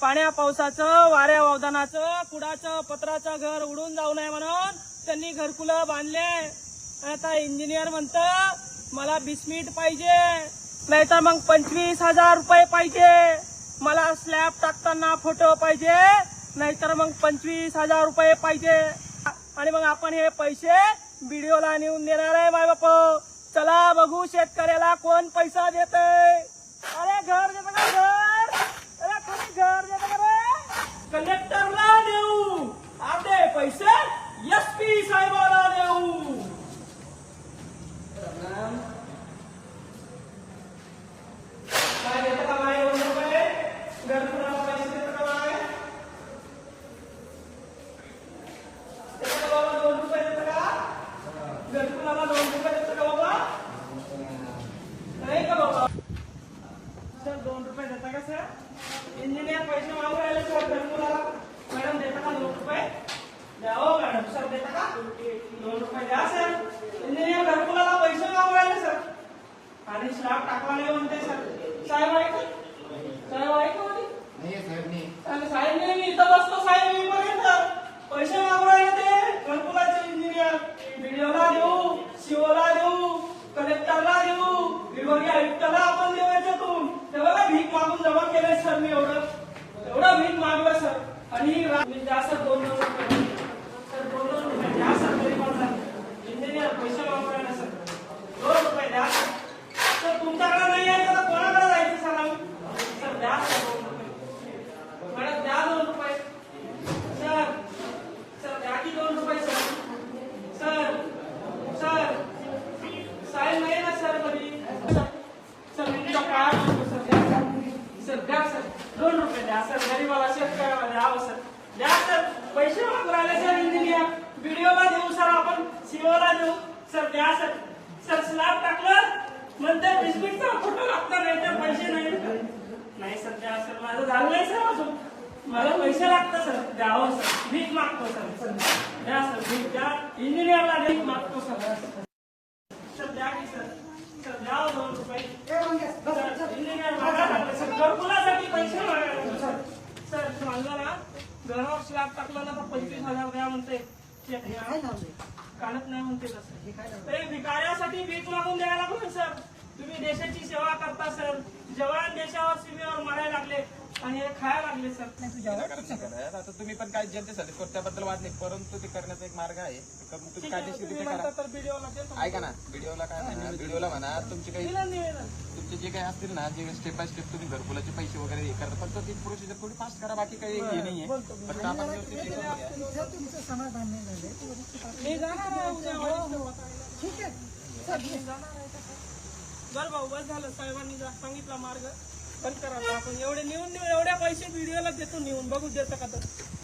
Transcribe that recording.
पाण्या पावसाचं वाऱ्या वावदानाचं कुडाचं पत्राचं घर उडून जाऊ नये म्हणून त्यांनी घरकुलं बांधले. आता इंजिनियर म्हणत मला बिस्मिट पाहिजे नाहीतर मग पंचवीस हजार रुपये पाहिजे. मला स्लॅब टाकताना फोटो पाहिजे नाहीतर मग पंचवीस हजार रुपये पाहिजे. आणि मग आपण हे पैसे व्हिडिओला नेऊन देणार आहे माय बाप. चला बघू शेतकऱ्याला कोण पैसा देत अरे घर देतं का घर अरे कोणी घर देतं का रे कलेक्टरला देऊ आपले पैसे एस पी साहेबाला देऊ काय देतं का माय दोन रुपये घरकुलाला पैसे देतं का माय देतं का बाबा दोन रुपये देतं का घरकुलाला दोन रुपये देतं का बाबा नाही का बाबा सर दोन रुपये देता का सर इंजिनियर पैसे मागू राहिले सर घरकुलाला मॅडम देता का दोन रुपये द्या हो मॅडम सर देता का दोन रुपये द्या सर. इंजिनियर घरकुलाला पैसे मागू राहिले सर. आणि स्लॅब टाकला नाही म्हणते सर. साहेब आहे का साहेब आहे का म्हणे? नाही. साहेब मी नाही इथं बसतो साहेब मी बघितलं पैसे मागू राहिले ते घरकुलाचे इंजिनियर व्हिडिओला देऊ शिवला देऊ कलेक्टरला देऊ. विभागीय आयुक्ताला आपण देऊ याच्यातून ते बघा भीक मागून जमा केलंय सर मी एवढं. एवढं भीक मागलं सर. आणि सर दोन दोन रुपये सर दोन दोन रुपये द्या सर तरी मला इंजिनियर पैसे वापरायला सर दोन रुपये द्या. सर तुमच्याकडे नाही आहे तर कोणाकडे जायचं सर आम्ही सर द्या सर दोन रुपये. मॅडम द्या दोन रुपये. सर सर द्या की दोन रुपये सर. Sir sir. साहेब नाही ना सर कधी? सर मी तुमचा काय सर द्या सर. सर द्या सर. दोन रुपये द्या सर. गरीबाला शेतकऱ्याला द्यावं सर. द्या सर. पैसे वापरायला सर इंजिनियर व्हिडिओला देऊ सर सर द्या सर. सर स्लॅब टाकलं. म्हणते बिस्किटचा फोटो लागतो नाही तर पैसे नाही नाही सर द्या सर. माझं झालं नाही सर अजून. मला पैसे लागतात सर. द्यावं सर. भीक मागतो सर. सर द्या सर. भीक द्या. इंजिनियरला भीक मागतो सर. सर द्या की सर. सर द्या हो दोन रुपये. इंजिनियर मागा सर घरकुलासाठी पैसे मागायला सर. सर म्हणलं ना घरावर स्लॅब टाकलं ना तर पंचवीस हजार द्या म्हणते. काढत नाही म्हणते ते भिकाऱ्यासाठी भीक मागून द्यायला लागलो सर. तुम्ही देशाची सेवा करता सर. जवान देशावर सीमेवर आणि हे खायला लागले सर. आता तुम्ही पण काय जनतेसाठी त्याबद्दल वाद नाही परंतु ते करण्याचा एक मार्ग आहे. ते करून तुम्ही कायदेशीर तुम्ही रित्या म्हणता करा तर व्हिडिओला देतो. ऐका ना व्हिडिओला काय म्हणा व्हिडिओला म्हणा तुमचे काही दिलं. तुमचे जे काही असतील ना जे स्टेप बाय स्टेप तुम्ही घरकुलाचे पैसे वगैरे हे करता फक्त ती प्रोसिजर थोडी फास्ट करा बाकी काही हे नाहीये. फक्त आपण व्यवस्थित हे करून घ्या. जर तुमचं समाधान नाही झालं तर वरिष्ठ मी जाणार आहे उद्या वरिष्ठ पातळीला. ठीक आहे. मी जाणार आहे तसं. बरं भाऊ बस झालं. साहेबांनी जा- सांगितला मार्ग. पण करा आपण एवढे नेऊन नेऊन एवढ्या पैसे व्हिडिओला देतो नेऊन. बघू देतं का तर